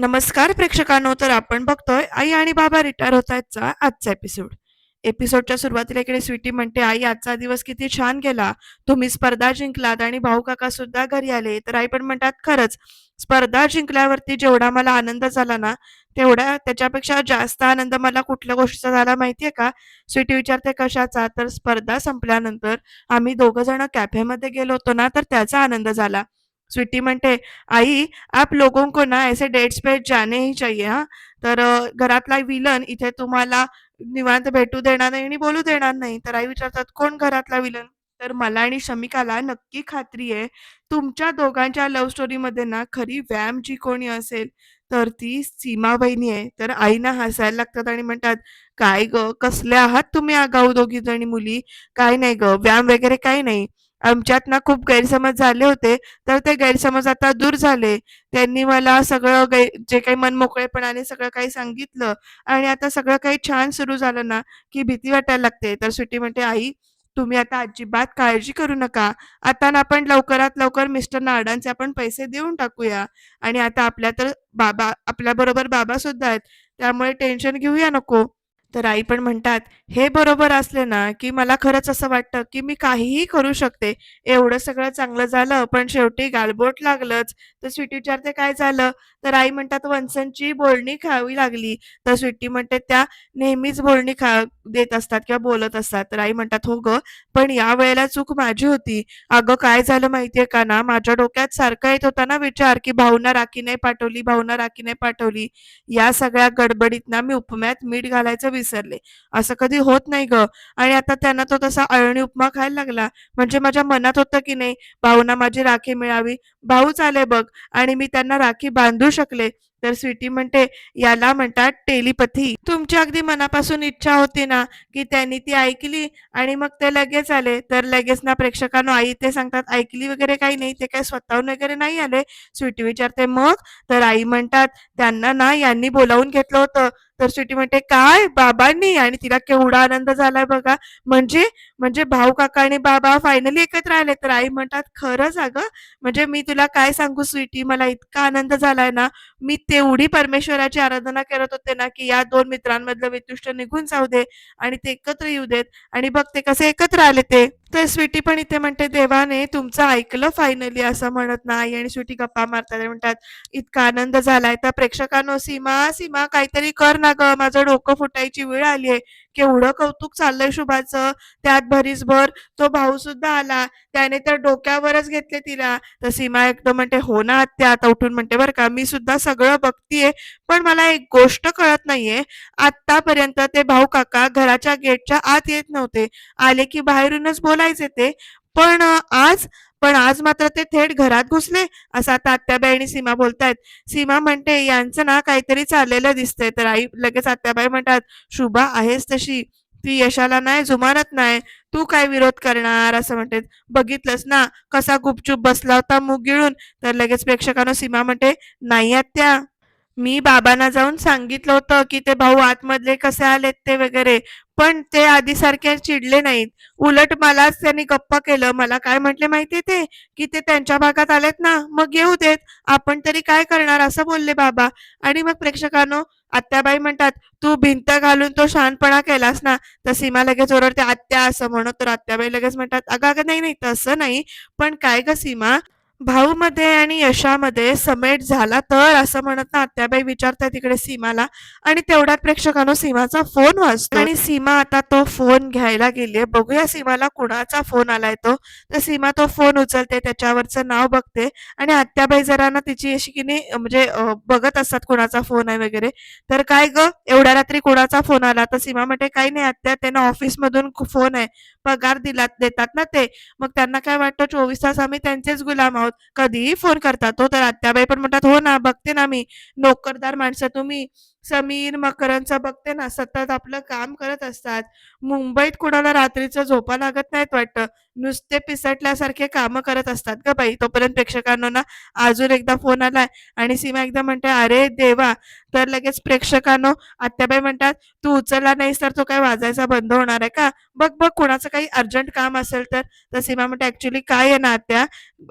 नमस्कार प्रेक्षकांनो तर आपण बघतोय आई आणि बाबा रिटायर होत आहेतचा आजचा एपिसोड एपिसोडच्या सुरुवातीला इकडे स्वीटी म्हणते आई आजचा दिवस किती छान गेला. तुम्ही स्पर्धा जिंकलात आणि भाऊ काका सुद्धा घरी आले. तर आई पण म्हणतात खरंच स्पर्धा जिंकल्यावरती जेवढा मला आनंद झाला ना तेवढा त्याच्यापेक्षा जास्त आनंद मला कुठल्या गोष्टीचा झाला माहितीये का? स्वीटी विचारते कशाचा? तर स्पर्धा संपल्यानंतर आम्ही दोघं जण कॅफेमध्ये गेलो होतो ना तर त्याचा आनंद झाला. स्वीटी म्हणते आई आप लोगों को ना ऐसे डेट्स पे जाने ही चाहिए हा तर घरातला विलन इथे तुम्हाला निवांत भेटू देणार नाही आणि बोलू देणार नाही. तर आई विचारतात, "कोण घरातला विलन?" तर मला आणि शमिकाला नक्की खात्री आहे, तुमच्या दोघांच्या लव्ह स्टोरीमध्ये ना खरी व्यायाम जी कोणी असेल, तर ती सीमा बहिणी आहे. तर आईना हसायला लागतात आणि म्हणतात, "काय ग कसल्या आहात तुम्ही आगाऊ दोघीजणी मुली? काय नाही ग व्यायाम वगैरे काही नाही. आमच्यात ना खूप गैरसमज झाले होते, तर ते गैरसमज आता दूर झाले. त्यांनी मला सगळं गै जे काही मनमोकळेपणाने सगळं काही सांगितलं आणि आता सगळं काही छान सुरू झालं ना, की भीती वाटायला लागते. तर सुटी म्हणते, "आई, तुम्ही आता अजिबात काळजी करू नका. आता ना आपण लवकरात लवकर मिस्टर नाडांचे आपण पैसे देऊन टाकूया आणि आता आपल्या तर बाबा आपल्याबरोबर बाबा सुद्धा आहेत. त्यामुळे टेन्शन घेऊया नको." तर आई पण म्हणतात, "हे बरोबर असले ना, की मला खरंच असं वाटतं, की मी काहीही करू शकते. एवढं सगळं चांगलं झालं, पण शेवटी गालबोट लागलंच." तर स्वीटी विचारते, "काय झालं?" तर आई म्हणतात, "वंसनची बोलणी खावी लागली." तर स्वीटी म्हणते, "त्या नेहमीच बोलणी खा देत असतात किंवा बोलत असतात." तर आई म्हणतात, "हो ग पण या वेळेला चूक माझी होती. अगं काय झालं माहितीये का ना, माझ्या डोक्यात सारखा येत होता ना विचार, की भावना राखी नाही पाठवली, भावना राखी नाही पाठवली. या सगळ्या गडबडीत ना मी उपम्यात मीठ घालायचं विसरले. असं कधी होत नाही ग आणि आता त्यांना तो तसा अळणी उपमा खायला लागला. म्हणजे माझ्या मनात होतं की नाही, भाऊना माझी राखी मिळावी. भाऊच आले बघ आणि मी त्यांना राखी बांधू शकले." तर स्वीटी म्हणते, "याला म्हणतात टेलिपथी तुमची अगदी मनापासून इच्छा होती ना, की त्यांनी ती ऐकली आणि मग ते लगेच आले." तर लगेच ना प्रेक्षकांना आई ते सांगतात, "ऐकली वगैरे काही नाही. ते काही स्वतःहून वगैरे नाही आले." स्वीटी विचारते, "मग?" तर आई म्हणतात, "त्यांना ना यांनी बोलावून घेतलं होतं." तर स्वीटी म्हणते, "काय? बाबांनी?" आणि तिला केवढा आनंद झालाय बघा. म्हणजे म्हणजे भाऊ काका आणि बाबा फायनली एकत्र आले. तर आई म्हणतात, "खरंच अगं, म्हणजे मी तुला काय सांगू स्वीटी, मला इतका आनंद झालाय ना, मी तेवढी परमेश्वराची आराधना करत होते ना, की या दोन मित्रांमधलं वितुष्ट निघून जाऊ दे आणि ते एकत्र येऊ देत आणि बघ ते कसे एकत्र आले ते." तर स्वीटी पण इथे म्हणते, "देवाने तुमचं ऐकलं फायनली." असं म्हणत नाही आणि स्वीटी गप्पा मारतात म्हणतात, "इतका आनंद झालाय." तर प्रेक्षकांनो, "सीमा, सीमा काहीतरी कर ना ग माझं डोकं फुटायची वेळ आलीये." केवढं कौतुक चाललंय शुभाचं, त्यात भरीसभर तो भाऊसुद्धा आला. त्याने तर डोक्यावरच घेतले तिला. तर सीमा एकदम म्हणते, "हो ना आत्या." आता उठून म्हणते, "बरं का, मी सुद्धा सगळं बघतीये, पण मला एक गोष्ट कळत नाहीये. आत्तापर्यंत ते भाऊ काका घराच्या गेटच्या आत येत नव्हते. आले की बाहेरूनच बोलायचे ते. पण आज पण आज मात्र ते थेट घरात घुसले." असं आता आत्याबाई आणि सीमा बोलतायत. सीमा म्हणते, "यांचं ना काहीतरी चाललेलं दिसतंय." तर आई लगेच आत्याबाई म्हणतात, "शुभा आहेस तशी. ती यशाला नाही जुमानत नाही. तू काय विरोध करणार?" असं म्हणते. "बघितलंस ना, कसा गुपचूप बसला होता मूग गिळून." तर लगेच प्रेक्षकानं सीमा म्हणते, "नाही आत्या, मी बाबांना जाऊन सांगितलं होतं, की ते भाऊ आतमधले कसे आलेत ते वगैरे. पण ते आधीसारखे चिडले नाहीत. उलट मलाच त्यांनी गप्प केलं. मला काय म्हटले माहितीये ते, की ते त्यांच्या भागात आलेत ना, मग येऊ देत. आपण तरी काय करणार असं बोलले बाबा. आणि मग प्रेक्षकांनो आत्याबाई म्हणतात, "तू भिंत घालून तो शहाणपणा केलास ना." तर सीमा लगेच ओरडते, "आत्या" असं म्हणत. तर आत्याबाई लगेच म्हणतात, "अगं, अगं, नाही, नाही तसं नाही. पण काय ग सीमा, भाऊमध्ये आणि यशामध्ये समेट झाला तर?" असं म्हणत ना आत्याबाई विचारतात तिकडे सीमाला आणि तेवढ्यात प्रेक्षकांनो सीमाचा फोन वाजतो आणि सीमा आता तो फोन घ्यायला गेलीये. बघूया सीमाला कुणाचा फोन आलाय तो. तर सीमा तो फोन उचलते, त्याच्यावरचं नाव बघते आणि आत्याबाई जरा ना तिची अशी की नाही म्हणजे बघत असतात कुणाचा फोन आहे वगैरे. तर "काय ग एवढ्या रात्री कुणाचा फोन आला?" तर सीमा म्हणते, "काही नाही आत्या, त्यांना ऑफिसमधून फोन आहे. पगार दिला देतात ना ते. मग त्यांना काय वाटतं 24 तास आम्ही त्यांचेच गुलाम आहोत. कधीही फोन करतात हो." तर आत्याबाई पण म्हणतात, "हो ना, बघते ना मी. नोकरदार माणसं तुम्ही. समीर मकरंदचं बघते ना सतत आपलं काम करत असतात. मुंबईत कुणाला रात्रीचं झोपा लागत नाहीत वाटतं. नुसते पिसटल्यासारखे कामं करत असतात ग बाई. तोपर्यंत प्रेक्षकांना ना अजून एकदा फोन आलाय आणि सीमा एकदा म्हणते अरे देवा. तर लगेच प्रेक्षकांनो आत्याबाई म्हणतात तू उचलला नाहीस तर तो काय वाजायचा बंद होणार आहे का? बघ बघ कुणाचं काही अर्जंट काम असेल तर. तर सीमा म्हणते ऍक्च्युली काय आहे ना आत्या?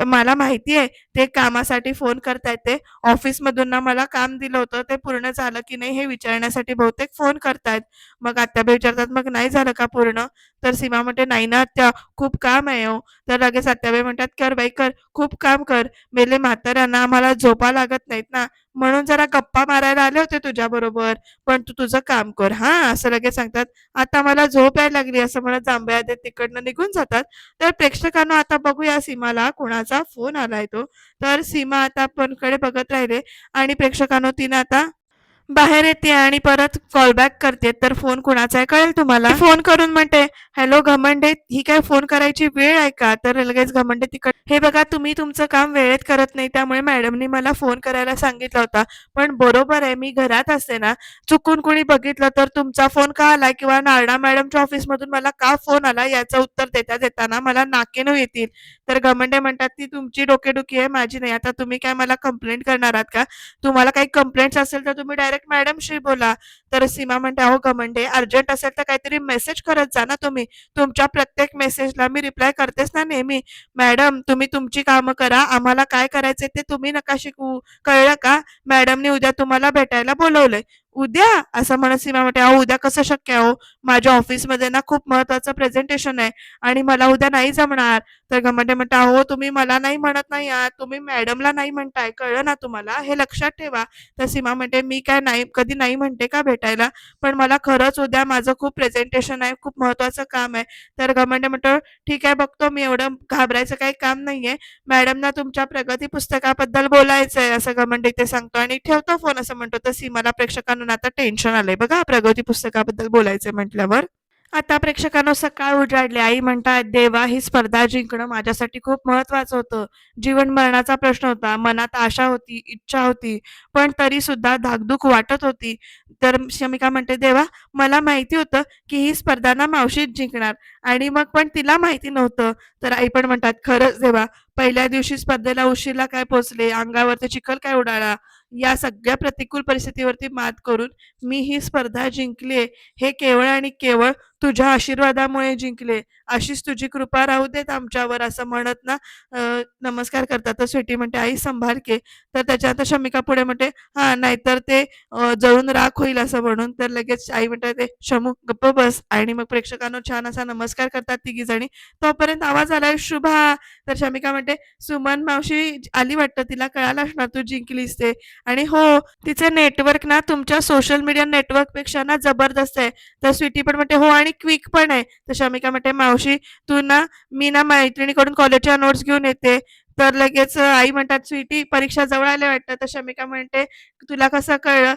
मला माहिती आहे ते कामासाठी फोन करतायत ते. ऑफिसमधून ना मला काम दिलं होतं ते पूर्ण झालं की नाही हे विचारण्यासाठी बहुतेक फोन करतात मग आत्याबाई विचारतात मग नाही झालं का पूर्ण? तर सीमा म्हणते नाही ना आत्या खूप काम आहे हो. तर लगेच आत्याबाई म्हणतात कर बाई कर. खूप काम कर. मेले म्हाताऱ्यांना आम्हाला झोपा लागत नाहीत ना. म्हणून जरा गप्पा मारायला आले होते तुझ्या बरोबर. पण तू तुझं काम कर हा. असं लगेच सांगतात. आता मला झोप यायला लागली. असं म्हणत जांभया देत तिकडनं निघून जातात. तर प्रेक्षकांना आता बघूया सीमाला कोणाचा फोन आलाय तो. तर सीमा आता आपण कडे बघत राहिले. आणि प्रेक्षकांनो तिने आता बाहेर येते आणि परत कॉल बॅक करते. तर फोन कुणाचा आहे कळेल तुम्हाला? फोन करून म्हणते हॅलो घमंडे ही काय फोन करायची वेळ आहे का? तर लगेच घमंडे तिकड हे बघा तुम्ही तुमचं काम वेळेत करत नाही त्यामुळे मॅडमनी मला फोन करायला सांगितला होता. पण बरोबर आहे मी घरात असते ना चुकून कुणी बघितलं तर तुमचा फोन का आला किंवा नारडा मॅडमच्या ऑफिसमधून मला का फोन आला याचं उत्तर देता देताना मला नाकेनं येतील. तर घमंडे म्हणतात ती तुमची डोकेडुकी आहे माझी नाही. आता तुम्ही काय मला कंप्लेंट करणार आहात का? तुम्हाला काही कंप्लेंट्स असेल तर तुम्ही डायरेक्ट मॅडमशी बोला. तर सीमा म्हणते अहो गमंडे अर्जंट असेल तर काहीतरी मेसेज करत जा ना तुम्ही. तुमच्या प्रत्येक मेसेजला मी रिप्लाय करतेच ना नेहमी. मॅडम तुम्ही तुमची कामं करा. आम्हाला काय करायचे ते तुम्ही नका शिकवू. कळलं का? मॅडमने उद्या तुम्हाला भेटायला बोलवलंय. उद्या असं म्हणत सीमा म्हणते अहो उद्या कसं शक्य आहे हो माझ्या ऑफिसमध्ये ना खूप महत्वाचं प्रेझेंटेशन आहे आणि मला उद्या नाही जमणार. तर घमंडे म्हणते अहो तुम्ही मला नाही म्हणत नाही आहात तुम्ही मॅडमला नाही म्हणताय कळलं ना तुम्हाला? हे लक्षात ठेवा. तर सीमा म्हणते मी काय नाही कधी नाही म्हणते का भेटायला? पण मला खरंच उद्या माझं खूप प्रेझेंटेशन आहे खूप महत्वाचं काम आहे. तर घमंडे म्हणतो ठीक आहे बघतो मी एवढं घाबरायचं काही काम नाहीये. मॅडमना तुमच्या प्रगती पुस्तकाबद्दल बोलायचं आहे असं गमंडे ते सांगतो आणि ठेवतो फोन असं म्हणतो. तर सीमाला प्रेक्षकांना आता टेन्शन आलंय. बघा प्रगती पुस्तकाबद्दल बोलायचं म्हटल्यावर. आता प्रेक्षकांना सकाळ उजाडले. आई म्हणतात देवा ही स्पर्धा जिंकणं माझ्यासाठी खूप महत्वाचं होतं. जीवन मरणाचा प्रश्न होता. मनात आशा होती इच्छा होती. पण तरी सुद्धा धाकधूक वाटत होती. तर शमिका म्हणते देवा मला माहिती होतं की ही स्पर्धा ना मावशीच जिंकणार. आणि मग पण तिला माहिती नव्हतं. तर आई पण म्हणतात खरंच देवा पहिल्या दिवशी स्पर्धेला उशीरला काय पोचले अंगावरती चिखल काय उडाला? या सगळ्या प्रतिकूल परिस्थितीवरती मात करून मी ही स्पर्धा जिंकली हे केवळ आणि केवळ तुझ्या आशीर्वादामुळे जिंकले. अशीच तुझी कृपा राहू देत आमच्यावर असं म्हणत ना नमस्कार करतात. तर स्वीटी म्हणते आई संभाळ के. तर त्याच्यानंतर शमिका पुढे म्हणते हा नाहीतर ते जळून राख होईल असं म्हणून. तर लगेच आई म्हणतात ते शमू गप्प बस. आणि मग प्रेक्षकांना छान असा नमस्कार करतात तिघी जणी. तोपर्यंत आवाज आलाय शुभा. तर शमिका म्हणते सुमन मावशी आली वाटतं तिला कळालं असणार तू जिंकलीस ते. आणि हो तिचे नेटवर्क ना तुमच्या सोशल मीडिया नेटवर्कपेक्षा ना जबरदस्त आहे. तर स्वीटी पण म्हणते हो आणि क्विक पण आहे. तर शमिका म्हणते मावशी तू ना मी ना मैत्रिणीकडून कॉलेजच्या नोट्स घेऊन येते. तर लगेच आई म्हणतात स्वीटी परीक्षा जवळ आल्या वाटतं. तर शमिका म्हणते तुला कसं कळलं?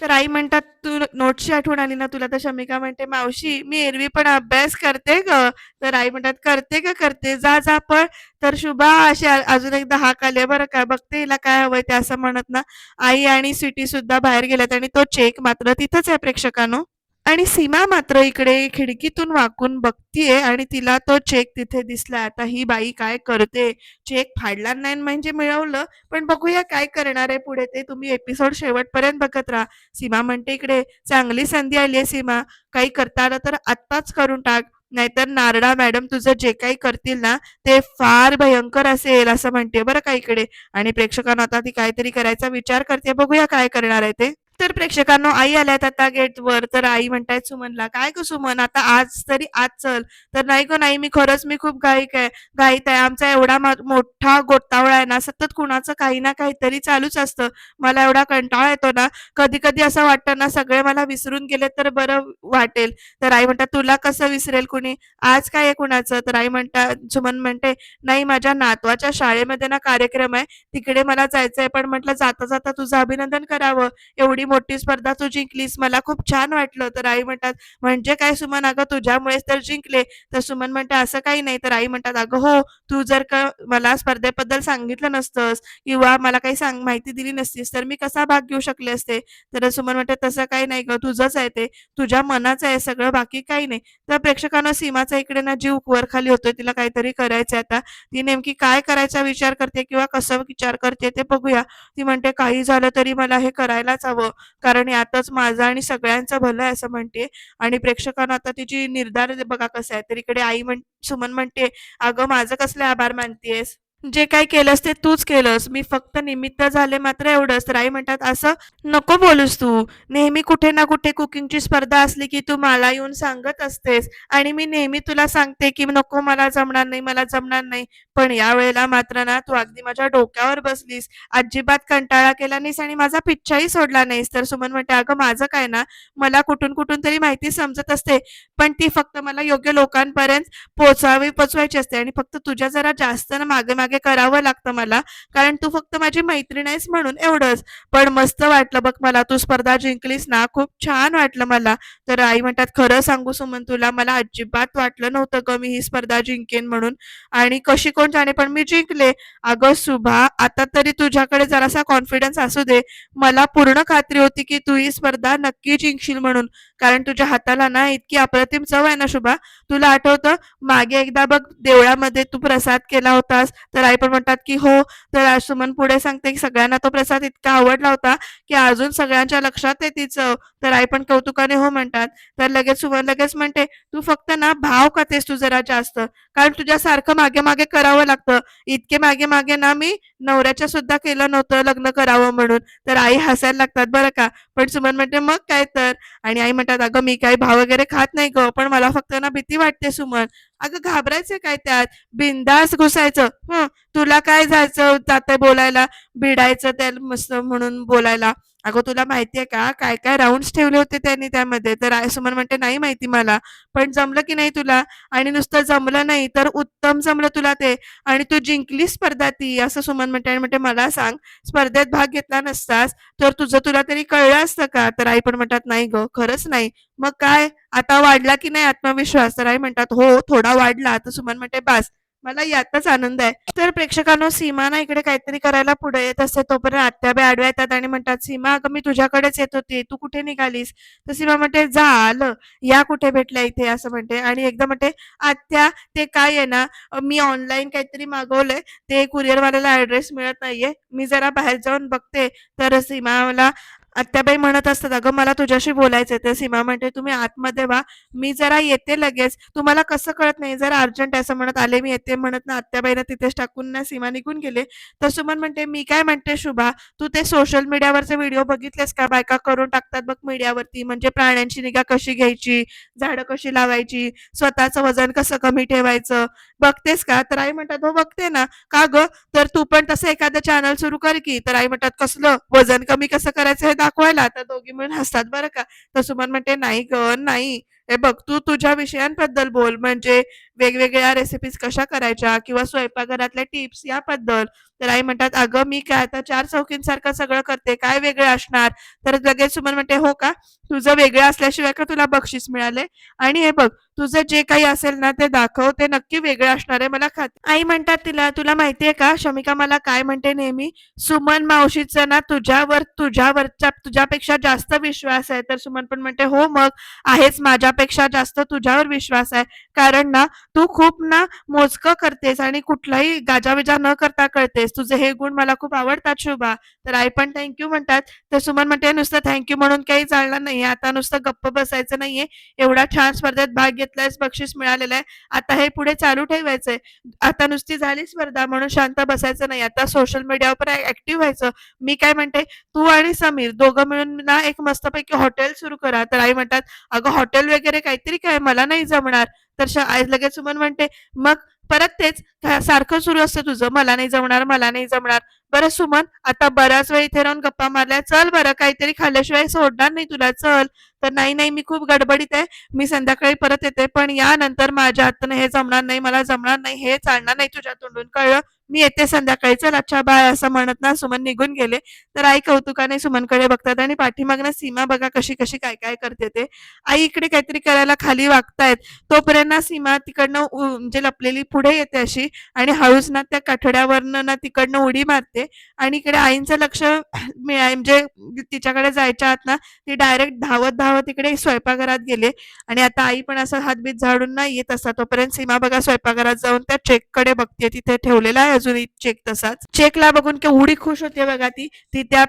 तर आई म्हणतात तू नोट्सची आठवण आली ना तुला? तर शमिका म्हणते मावशी मी एरवी पण अभ्यास करते ग. तर आई म्हणतात करते का करते. जा जा पण. तर शुभा अशी अजून एकदा हाक आले बरं का. बघते हिला काय हवंय ते असं म्हणत ना. आई आणि स्वीटी सुद्धा बाहेर गेल्यात आणि तो चेक मात्र तिथंच आहे प्रेक्षकांनो. आणि सीमा मात्र इकडे खिडकीतून वाकून बघतीये आणि तिला तो चेक तिथे दिसला. आता ही बाई काय करते? चेक फाडला नाही म्हणजे मिळवलं. पण बघूया काय करणार आहे पुढे ते. तुम्ही एपिसोड शेवटपर्यंत बघत राहा. सीमा म्हणते इकडे चांगली संधी आली आहे सीमा. काही करता आलं तर आत्ताच करून टाक. नाहीतर नारडा मॅडम तुझं जे काही करतील ना ते फार भयंकर असेल असं म्हणते बरं का इकडे. आणि प्रेक्षकांना आता ती काहीतरी करायचा विचार करते. बघूया काय करणार आहे ते. तर प्रेक्षकांनो आई आल्यात आता गेटवर. तर आई म्हणतायत सुमनला काय ग सुमन आता आज तरी आज चल. तर नाही ग नाही मी खरंच मी खूप घाईक आहे घाईत आहे. आमचा एवढा मोठा गोतावळा आहे ना सतत कुणाचं काही ना काहीतरी चालूच असतं. मला एवढा कंटाळा येतो ना कधी कधी असं वाटतं ना सगळे मला विसरून गेले तर बरं वाटेल. तर आई म्हणतात तुला कसं विसरेल कुणी? आज काय आहे कुणाचं? तर आई म्हणतात सुमन म्हणते नाही माझ्या नातवाच्या शाळेमध्ये ना कार्यक्रम आहे तिकडे मला जायचंय पण म्हटलं जाता जाता तुझं अभिनंदन करावं. एवढी मोठी स्पर्धा तू जिंकलीस. मला खूप छान वाटलं तर आई म्हणतात म्हणजे काय सुमन? अगं तुझ्यामुळेच तर जिंकले. तर सुमन म्हणते असं काही नाही. तर आई म्हणतात अगं हो तू जर का मला स्पर्धेबद्दल सांगितलं नसतंस किंवा मला काही सांग माहिती दिली नसतीस तर मी कसा भाग घेऊ शकले असते? तर सुमन म्हणते तसं काही नाही ग तुझंच आहे ते. तुझ्या मनाचं आहे सगळं बाकी काही नाही. तर प्रेक्षकांना सीमाचा इकडे ना जीव वर खाली होतोय तिला काहीतरी करायचंय आता. ती नेमकी काय करायचा विचार करते किंवा कसं विचार करते ते बघूया. ती म्हणते काही झालं तरी मला हे करायलाच हवं. कारण यातच माझं आणि सगळ्यांचं भलं आहे असं म्हणते. आणि प्रेक्षकांना आता तिची निर्धार बघा कसं आहे. तर इकडे आई म्हण सुमन म्हणते अगं माझं कसले आभार मानतेस जे काय केलंस ते तूच केलंस. मी फक्त निमित्त झाले मात्र एवढंच. तर आई म्हणतात असं नको बोलूस तू. नेहमी कुठे ना कुठे कुकिंगची स्पर्धा असली की तू मला येऊन सांगत असतेस. आणि मी नेहमी तुला सांगते की नको मला जमणार नाही मला जमणार नाही. पण या वेळेला मात्र ना तू अगदी माझ्या डोक्यावर बसलीस. अजिबात कंटाळा केला नाहीस आणि माझा पिच्छाही सोडला नाहीस. तर सुमन म्हणते अगं माझं काय ना? मला कुठून कुठून तरी माहिती समजत असते. पण ती फक्त मला योग्य लोकांपर्यंत पोचावी पोचवायची असते आणि फक्त तुझ्या जरा जास्त ना मागे मागे करावं लागतं मला कारण तू फक्त माझी मैत्रीण आहेस म्हणून एवढंच. पण मस्त वाटलं बघ मला तू स्पर्धा जिंकलीस ना खूप छान वाटलं मला. तर आई म्हणतात खरं सांगू सुमन तुला मला अजिबात वाटलं नव्हतं ग मी ही स्पर्धा जिंकेन म्हणून. आणि कशी कोण जाणे पण मी जिंकले. अगं सुभा आता तरी तुझ्याकडे जरासा कॉन्फिडन्स असू दे. मला पूर्ण खात्री होती की तू ही स्पर्धा नक्की जिंकशील म्हणून. कारण तुझ्या हाताला ना इतकी अप्रतिम चव आहे ना शुभा. तुला आठवतं? मागे एकदा बघ देवळामध्ये तू प्रसाद केला होतास. तर आई पण म्हणतात की हो. तर आज सुमन पुढे सांगते की सगळ्यांना तो प्रसाद इतका आवडला होता की अजून सगळ्यांच्या लक्षात आहे ती चव तर आई पण कौतुकाने हो म्हणतात. तर लगेच सुमन लगेच म्हणते तू फक्त ना भाव खातेस तू जरा जास्त? कारण तुझ्यासारखं मागे मागे करावं लागतं. इतके मागे मागे ना मी नवऱ्याच्या सुद्धा केलं नव्हतं लग्न करावं म्हणून. तर आई हसायला लागतात बरं का? पण सुमन म्हणते मग काय तर? आणि आई म्हणतात अगं मी काही भाव वगैरे खात नाही ग पण मला फक्त ना भीती वाटते सुमन. अगं घाबरायचं काय त्यात? बिंदास घुसायचं. हं तुला काय जायचं जातंय बोलायला? भिडायचं त्या मस्त म्हणून बोलायला. अगं तुला माहितीये का? काय काय राऊंड्स ठेवले होते त्यांनी त्यामध्ये? तर आई सुमन म्हणते नाही माहिती मला पण जमलं की नाही तुला? आणि नुसतं जमलं नाही तर उत्तम जमलं तुला ते. आणि तू जिंकली स्पर्धा ती असं सुमन म्हणते. आणि म्हणते मला सांग स्पर्धेत भाग घेतला नसतास तर तुझं तुला तरी कळलं असतं का? तर आई पण म्हणतात नाही ग खरंच नाही. मग काय? आता वाढला की नाही आत्मविश्वास? तर आई म्हणतात हो थोडा वाढला. तर सुमन म्हणते बास मला यातच आनंद आहे. तर प्रेक्षकांनो सीमा ना इकडे काहीतरी करायला पुढे येत असते. तोपर्यंत आत्याबाई आडव्या येतात आणि म्हणतात सीमा अगं मी तुझ्याकडेच येत होती. तू कुठे निघालीस? तर सीमा म्हणते जा आलं या कुठे भेटल्या इथे? असं म्हणते. आणि एकदा म्हणते आत्या ते काय आहे ना मी ऑनलाईन काहीतरी मागवलंय. ते कुरिअरवाल्याला ऍड्रेस मिळत नाहीये. मी जरा बाहेर जाऊन बघते. तर सीमा मला आत्याबाई म्हणत असतात अगं मला तुझ्याशी बोलायचंय. तर सीमा म्हणते तुम्ही आतमध्ये वा मी जरा येते लगेच. तुम्हाला कसं कळत नाही? जरा अर्जंट असं म्हणत आले मी येते. म्हणत ना आत्याबाईला तिथेच टाकून ना सीमा निघून गेले. तर सुमन म्हणते मी काय म्हणते शुभा? तू ते सोशल मीडियावरचे व्हिडिओ बघितलेस का? बायका करून टाकतात बघ मीडियावरती म्हणजे प्राण्यांची निगा कशी घ्यायची? झाडं कशी लावायची? स्वतःचं वजन कसं कमी ठेवायचं? बघतेस का? तर आई म्हणतात हो बघते ना. का ग? तर तू पण तसं एखादं चॅनल सुरू कर की. तर आई म्हणतात कसलं? वजन कमी कसं करायचं हे दाखवायला. तर दोघी मिळून हसतात बरं का. तर सुमन म्हणते नाही ग नाही. हे बघ तू तुझ्या विषयांबद्दल बोल. म्हणजे वेगवेगळ्या रेसिपीज कशा करायच्या किंवा स्वयंपाकघरातल्या टिप्स याबद्दल. तर आई म्हणतात अगं मी काय आता चार चौकींसारखं सगळं करते काय वेगळं असणार? तर लगेच सुमन म्हणते हो का? तुझं वेगळं असल्याशिवाय का तुला बक्षीस मिळाले आणि हे बघ तुझं जे काही असेल ना ते दाखव ते नक्की वेगळं असणार आहे मला खात. आई म्हणतात तिला तुला माहितीये का शमिका मला काय म्हणते नेहमी? सुमन मावशीचं ना तुझ्यावर तुझ्यावरच्या तुझ्यापेक्षा जास्त विश्वास आहे. तर सुमन पण म्हणते हो मग आहेच माझ्यापेक्षा जास्त तुझ्यावर विश्वास आहे. कारण ना तू खूप ना मोजकं करतेस आणि कुठलाही गाजाविजा न करता कळतेस तुझे हे गुण मला खूप आवडतात शुभा. तर आई पण थँक्यू म्हणतात. तर सुमन म्हणते नुसतं थँक्यू म्हणून काही चालणार नाहीये. आता नुसतं गप्प बसायचं नाहीये. एवढा छान स्पर्धेत भाग घेतलायस बक्षीस मिळालेलं आहे. आता हे पुढे चालू ठेवायचंय. आता नुसती झाली स्पर्धा म्हणून शांत बसायचं नाही. आता सोशल मीडियावर ऍक्टिव्ह व्हायचं. मी काय म्हणते तू आणि समीर दोघं मिळून ना एक मस्तपैकी हॉटेल सुरू करा. तर आई म्हणतात अगं हॉटेल वगैरे काहीतरी काय? मला नाही जमणार. तर आई लगेच सुमन म्हणते मग परत तेच सारखं सुरू असतं तुझं मला नाही जमणार मला नाही जमणार. बरं सुमन आता बराच वेळ इथे राहून गप्पा मारल्या. चल बरं काहीतरी खाल्ल्याशिवाय सोडणार नाही तुला. चल. तर नाही नाही मी खूप गडबडीत आहे. मी संध्याकाळी परत येते. पण यानंतर माझ्या हातनं हे जमणार नाही मला जमणार नाही हे चालणार नाही तुझ्या तोंडून. कळलं? मी येते संध्याकाळी. चल अच्छा बाय असं म्हणत ना सुमन निघून गेले. तर आई कौतुकाने सुमनकडे बघतात आणि पाठीमागनं सीमा बघा कशी कशी काय काय करते ते. आई इकडे काहीतरी करायला खाली वागतायत. तोपर्यंत सीमा तिकडनं म्हणजे लपलेली पुढे येते अशी. आणि हळूच ना त्या कठड्यावरनं ना तिकडनं उडी मारते. आणि इकडे आईंचं लक्ष म्हणजे तिच्याकडे जायच्या आत ना ती डायरेक्ट धावत धावत इकडे स्वयंपाकघरात गेले. आणि आता आई पण असं हातबीत झाडून ना येत असतात तोपर्यंत सीमा बघा स्वयंपाकघरात जाऊन त्या चेककडे बघते तिथे ठेवलेला आहे अजूनही चेक तसाच. चेकला बघून केवढी खुश होते बघा ती. ती त्या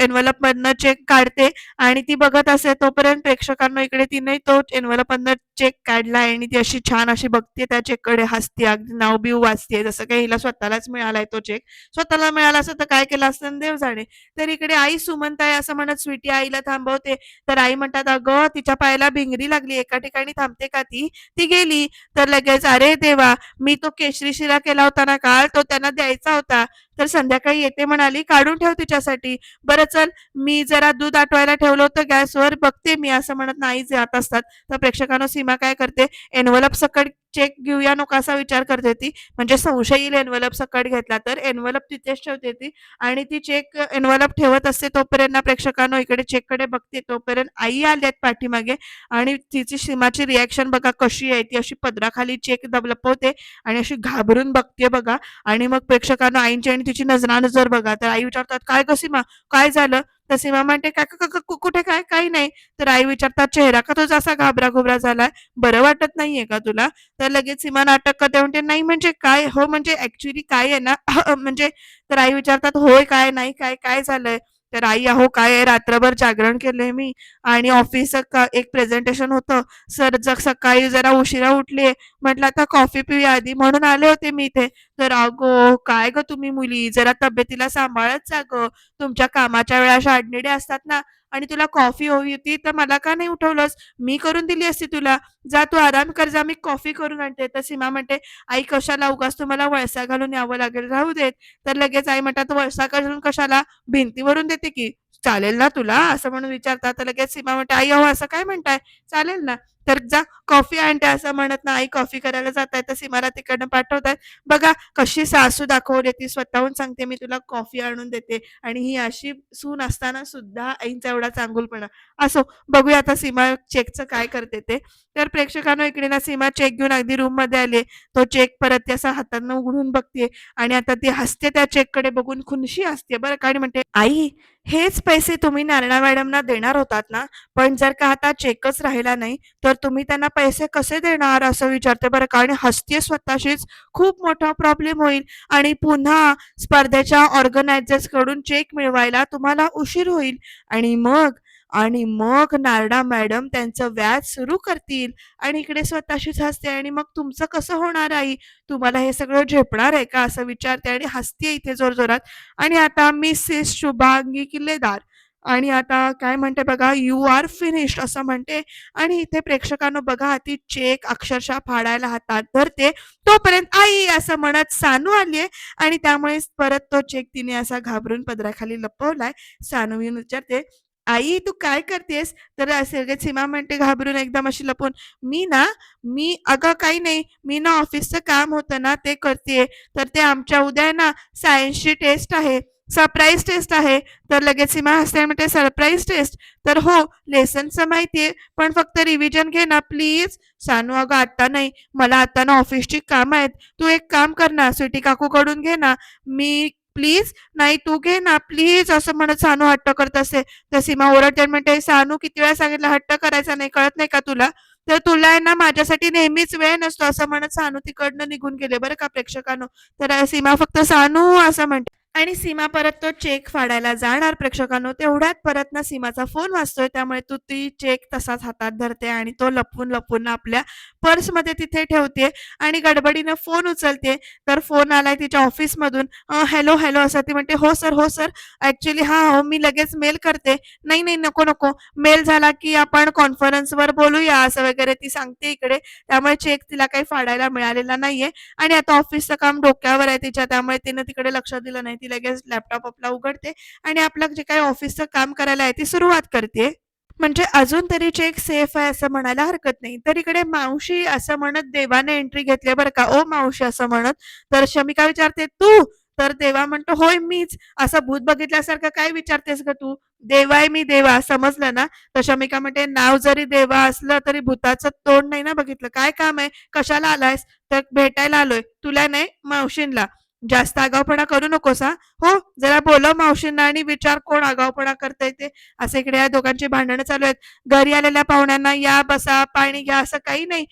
एनवलप मधनं चेक काढते. आणि ती बघत असे तोपर्यंत प्रेक्षकांना इकडे तिने तो एनवलप मधनं चेक काढला आणि ती अशी छान अशी बघते त्या चेककडे. हसते अगदी नाव बिव वाचते जसं काही हिला स्वतःलाच मिळालाय तो चेक स्वतःला मिळाला असं तर काय केलं असतं देव जाणे तर इकडे आई सुमंत आहे असं म्हणत स्वीटी आईला थांबवते. तर आई म्हणतात अगं तिच्या पायाला भिंगरी लागली. एका ठिकाणी थांबते का ती? ती गेली. तर लगेच अरे देवा मी तो केशरी शिरा केला होता ना काल. तो त्यांना द्यायचा होता. तर संध्याकाळी येते म्हणाली काढून ठेव तिच्यासाठी. बरं चल मी जरा दूध आटवायला ठेवलं होतं गॅसवर बघते मी असं म्हणत नाही जात असतात. तर प्रेक्षकांना सीमा काय करते? एनवलप सकट चेक घेऊया नको असा विचार करते ती म्हणजे संशय येईल एनवलप सकट घेतला तर. एनवलप तिथेच ठेवते ती आणि ती चेक एनवलप ठेवत असते तोपर्यंत ना प्रेक्षकांनो इकडे चेककडे बघते तोपर्यंत आई आल्यात पाठीमागे आणि तिची सीमाची रिॲक्शन बघा कशी आहे ती. अशी पदराखाली चेक दबलपवते आणि अशी घाबरून बघते बघा. आणि मग प्रेक्षकांना आईंची आणि तिची नजरानजर बघा तर आई विचारतात काय ग सीमा? काय झालं? तर सीमा म्हणते काय कुठे काय? काही नाही. तर आई विचारतात चेहरा का तुझा असा घाबरा घुबरा झालाय? बरं वाटत नाहीये का तुला? तर लगेच सीमा नाटक करते म्हणते नाही म्हणजे काय? हो म्हणजे ऍक्च्युली काय आहे ना? म्हणजे तर आई विचारतात होय काय नाही काय काय झालंय? तर आई अहो काय रात्रभर जागरण केलंय मी आणि ऑफिस एक प्रेझेंटेशन होतं. सर जग सकाळी जरा उशिरा उठले म्हटलं आता कॉफी पिऊया आधी. म्हणून आले होते मी इथे. तर अगो काय ग तुम्ही मुली? जरा तब्येतीला सांभाळत जा ग. तुमच्या कामाच्या वेळा अशा असतात ना आणि तुला कॉफी हवी होती तर मला का नाही उठवलंस? मी करून दिली असती तुला. जा तू आराम कर जा मी कॉफी करून आणते. तर सीमा म्हणते आई कशाला उगाच तुम्हाला वळसा घालून यावं लागेल? राहू देत. तर लगेच आई म्हणतात वळसा घालून कशाला? भिंतीवरून देते की. चालेल ना तुला असं म्हणून विचारतात. तर लगेच सीमा म्हणते आई अहो असं काय म्हणताय? चालेल ना. तर जा कॉफी आणते असं म्हणत ना आई कॉफी करायला जात आहे तर सीमाला तिकडनं पाठवतात बघा कशी सासू दाखवली ती स्वतःहून सांगते मी तुला कॉफी आणून देते. आणि ही अशी सून असताना सुद्धा आईंचा एवढा चांगुलपणा. असो बघूया आता सीमा चेकचं काय करते ते. तर प्रेक्षकांना इकडे ना सीमा चेक घेऊन अगदी रूममध्ये आले तो चेक परत ती असा हातांना उघडून बघते आणि आता ती हसते त्या चेककडे बघून खुनशी असते बरं का? म्हणते आई हेच पैसे तुम्ही नारणा मॅडमना देणार होतात ना? पण जर का आता चेकच राहिला नाही तर तुम्ही त्यांना पैसे कसे देणार असं विचारते बरं का? आणि स्वतःशीच खूप मोठा प्रॉब्लेम होईल. आणि पुन्हा स्पर्धेच्या ऑर्गनायझर्सकडून चेक मिळवायला तुम्हाला उशीर होईल. आणि मग आणि मग नारडा मॅडम त्यांचं व्याज सुरू करतील. आणि इकडे स्वतःशीच हसते. आणि मग तुमचं कसं होणार आई? तुम्हाला हे सगळं झेपणार आहे का? असं विचारते. आणि हसते इथे जोरजोरात. आणि आता मिसेस शुभांगी किल्लेदार. आणि आता काय म्हणते बघा यू आर फिनिश्ड असं म्हणते. आणि इथे प्रेक्षकांना बघा ती चेक अक्षरशः फाडायला हातात धरते. तोपर्यंत आई असं म्हणत सानू आलीये. आणि त्यामुळे परत तो चेक तिने असा घाबरून पदराखाली लपवलाय. सानू येऊन विचारते आई तू काय करतेस? तर असे सीमा म्हणते घाबरून एकदम अशी लपून मी ना मी अगं काही नाही. मी ना ऑफिसचं काम होतं ना ते करते तर ते आमच्या उद्या आहे ना सायन्सची टेस्ट आहे. सरप्राईज टेस्ट आहे. तर लगेच सीमा हसते आणि म्हणते सरप्राईज टेस्ट तर हो लेसनचं माहितीये पण फक्त रिव्हिजन घे ना प्लीज सानू अगं आता नाही. मला आता ना ऑफिसची काम आहेत. तू एक काम कर ना स्वीटी काकूकडून घे ना. मी प्लीज नाही तू घे ना प्लीज असं म्हणत सानू हट्ट करत असते. तर सीमा ओरडते म्हणते सानू किती वेळा सांगितलं हट्ट करायचा नाही कळत नाही का तुला? तर तुला आहे ना माझ्यासाठी नेहमीच वेळ नसतो असं म्हणत सानू तिकडनं निघून गेले बरं का प्रेक्षकांनो. तर सीमा फक्त सानू असं म्हणते. आणि सीमा परत तो चेक फाडायला जाणार प्रेक्षकांनो. तेवढ्यात परत ना सीमाचा फोन वाचतोय त्यामुळे तू ती चेक तसाच हातात धरते आणि तो लपून लपून आपल्या पर्समध्ये तिथे ठेवते आणि गडबडीनं फोन उचलते. तर फोन आलाय तिच्या ऑफिसमधून हॅलो हॅलो असं ती म्हणते. हो सर हो सर ऍक्च्युली हा हो मी लगेच मेल करते. नाही नाही नको नको. मेल झाला की आपण कॉन्फरन्सवर बोलूया असं वगैरे ती सांगते इकडे. त्यामुळे चेक तिला काही फाडायला मिळालेला नाहीये. आणि आता ऑफिसचं काम डोक्यावर आहे तिच्या त्यामुळे तिने तिकडे लक्ष दिलं नाही. ती लगेच लॅपटॉप आपला उघडते आणि आपलं जे काही ऑफिसचं काम करायला आहे ती सुरुवात करते. म्हणजे अजून तरी चेक सेफ आहे असं म्हणायला हरकत नाही. तर इकडे मावशी असं म्हणत देवाने एंट्री घेतली बरं का. ओ मावशी असं म्हणत तर शमिका विचारते तू? तर देवा म्हणतो होय मीच. असं भूत बघितल्यासारखं काय विचारतेस ग तू? देवाय मी देवा समजलं ना? तर शमिका म्हणते नाव जरी देवा असलं तरी भूताचं तोंड नाही ना बघितलं. काय काम आहे? कशाला आलायस? तर भेटायला आलोय. तुला नाही मावशींला. जास्त आगावपणा करू नकोस? हा हो जरा बोलव मावशींना आणि विचार कोण आगावपणा करता ते. असं इकडे या दोघांची भांडणं चालू आहेत. घरी आलेल्या पाहुण्यांना या बसा पाणी घ्या असं काही नाही.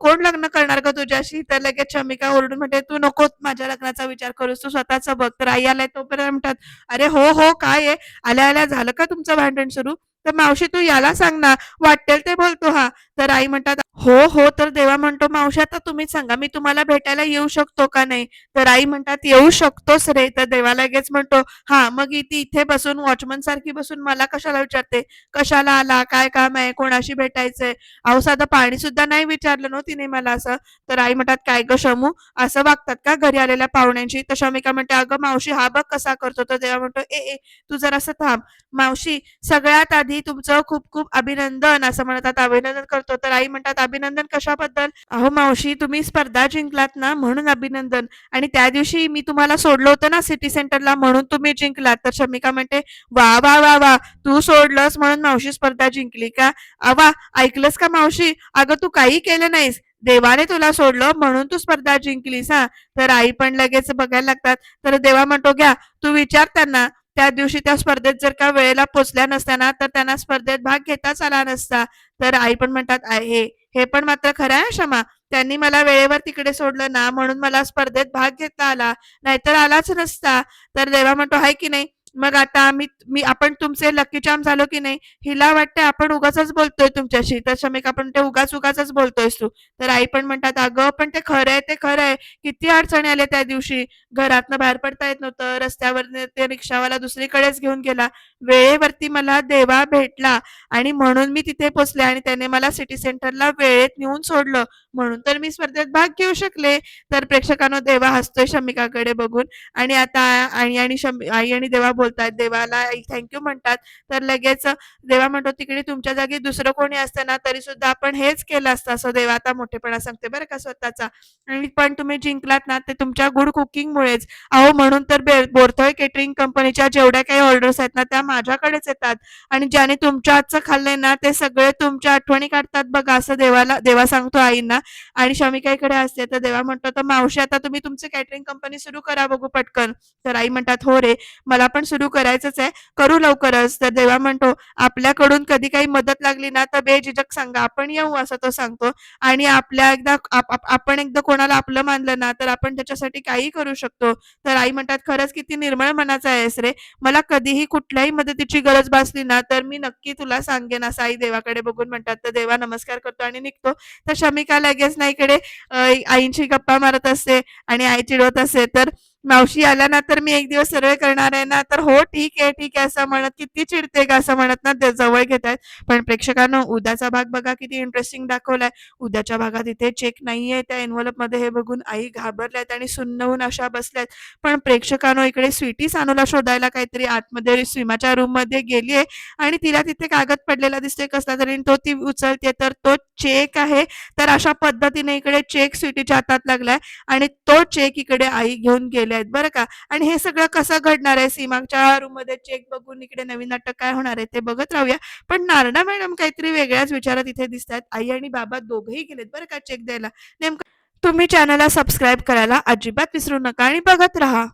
कोण लग्न करणार का तुझ्याशी? तर लगेच शमिका ओरडून म्हणते तू नको माझ्या लग्नाचा विचार करूस तू स्वतःचा बघ. तर आई आलाय तोपर्यंत म्हणतात अरे हो हो काय आहे? आल्या आल्या झालं का तुमचं भांडण सुरू? तर मावशी तू याला सांग ना वाटेल ते बोलतो हा. तर आई म्हणतात हो हो तर देवा म्हणतो मावशी आता तुम्हीच सांगा मी तुम्हाला भेटायला येऊ शकतो का नाही? तर आई म्हणतात येऊ शकतोस रे. तर देवा लगेच म्हणतो हा मग ती इथे बसून वॉचमन सारखी बसून मला कशाला विचारते? कशाला आला? काय काम आहे? कोणाशी भेटायचंय? अहो साधं पाणी सुद्धा नाही विचारलं ना तिने मला असं. तर आई म्हणतात काय ग शमू असं वागतात का घरी आलेल्या पाहुण्यांची तर शमिका म्हणते अगं मावशी हा बघ कसा करतो. तर देवा म्हणतो ए ए तू जर असं थांब. मावशी सगळ्यात आधी तुमचं खूप खूप अभिनंदन असं म्हणतात अभिनंदन करतो. तर आई म्हणतात अभिनंदन कशाबद्दल? अहो मावशी तुम्ही स्पर्धा जिंकलात ना म्हणून अभिनंदन. आणि त्या दिवशी मी तुम्हाला सोडलं होतं ना सिटी सेंटरला म्हणून तुम्ही जिंकलात. तर शमिका म्हणते वा वा वा वा तू सोडलंस म्हणून मावशी स्पर्धा जिंकली का? अवा ऐकलंस का मावशी? अगं तू काही केलं नाहीस. देवाने तुला सोडलं म्हणून तू स्पर्धा जिंकलीस हा. तर आई पण लगेच बघायला लागतात. तर देवा म्हणतो घ्या तू विचार त्यांना. त्या दिवशी त्या स्पर्धेत जर का वेळेला पोचल्या नसत्या ना तर त्यांना स्पर्धेत भाग घेताच आला नसता. तर आई पण म्हणतात आहे हे हे पण मात्र खरं आहे क्षमा त्यांनी मला वेळेवर तिकडे सोडलं ना म्हणून मला स्पर्धेत भाग घेता आला. नाहीतर आलाच नसता. तर देवा म्हणतो आहे की नाही? मग आता आम्ही मी आपण तुमचे लकी चाम झालो की नाही हिला वाटतं आपण उगाच बोलतोय तुमच्याशी. तर शमिक आपण ते उगाच उगाच बोलतोयस तू. तर आई पण म्हणतात अगं पण ते खरं आहे ते खरं आहे. किती अडचणी आल्या त्या दिवशी. घरातनं बाहेर पडता येत नव्हतं. रस्त्यावर ते रिक्षावाला दुसरीकडेच घेऊन गेला. वेळेवरती मला देवा भेटला आणि म्हणून मी तिथे पोचले आणि त्याने मला सिटी सेंटरला वेळेत नेऊन सोडलं. म्हणून तर मी स्पर्धेत भाग घेऊ शकले. तर प्रेक्षकांनो देवा हसतोय शमिकाकडे बघून. आणि आता आई आणि शमी आई आणि देवा बोलतात देवाला आई थँक्यू म्हणतात. तर लगेच देवा म्हणतो तिकडे तुमच्या जागी दुसरं कोणी असतं ना तरी सुद्धा आपण हेच केलं असतं. असं देवा आता मोठेपणा सांगते बरं का स्वतःचा. आणि पण तुम्ही जिंकलात ना ते तुमच्या गुड कुकिंगमुळेच. अहो म्हणून तर बे बोरथळ केटरिंग कंपनीच्या जेवढ्या काही ऑर्डर्स आहेत ना त्या माझ्याकडेच येतात. आणि ज्याने तुमच्या हातचं खाल्लंय ना ते सगळे तुमच्या आठवणी काढतात बघा असं देवाला देवा सांगतो आईंना. आणि शमिकाईकडे असते तर देवा म्हणतो तर मावशी आता तुम्ही तुमची कॅटरिंग कंपनी सुरू करा बघू पटकन. तर आई म्हणतात हो रे मला पण सुरू करायचंच आहे. करू लवकरच. तर देवा म्हणतो आपल्याकडून कधी काही मदत लागली ना तर बेझिजक सांगा. आपण येऊ असं तो सांगतो. आणि आपल्या एकदा आप- आपण एकदा कोणाला आपलं मानलं ना तर आपण त्याच्यासाठी काही करू शकतो. तर आई म्हणतात खरंच किती निर्मळ मनाचा आहेस रे. मला कधीही कुठल्याही मदतीची गरज भासली ना तर मी नक्की तुला सांगेन असं आई देवाकडे बघून म्हणतात. तर देवा नमस्कार करतो आणि निघतो. तर शमिका लगेच ना इकडे आईंची गप्पा मारत असते आणि आई चिडवत असते. तर मावशी आल्या ना तर मी एक दिवस सर्वे करणार आहे ना तर हो ठीक आहे ठीक आहे असं म्हणत किती चिडते का असं म्हणत ना ते जवळ घेत आहेत. पण प्रेक्षकांनो उद्याचा भाग बघा किती इंटरेस्टिंग दाखवलाय. उद्याच्या भागात इथे चेक नाहीये त्या एनव्हलपमध्ये हे बघून आई घाबरल्यात आणि सुन्न अशा बसल्यात पण प्रेक्षकांनो इकडे स्वीटी सानूला शोधायला काहीतरी आतमध्ये सीमाच्या रूममध्ये गेलीये आणि तिला तिथे कागद पडलेला दिसतोय कसला तरी तो ती उचलते. तर तो चेक आहे. तर अशा पद्धतीने इकडे चेक स्वीटीच्या हातात लागलाय आणि तो चेक इकडे आई घेऊन गेली आहेत. बरं का? आणि हे सगळं कसं घडणार आहे? सीमाच्या रूममध्ये चेक बघून इकडे नवीन नाटक काय होणार आहे ते बघत राहूया. पण नारणा मॅडम काहीतरी वेगळ्याच विचारात इथे दिसत आहेत. आई आणि बाबा दोघेही गेलेत बरं का चेक द्यायला. नेमकं तुम्ही चॅनलला सबस्क्राईब करायला अजिबात विसरू नका आणि बघत राहा.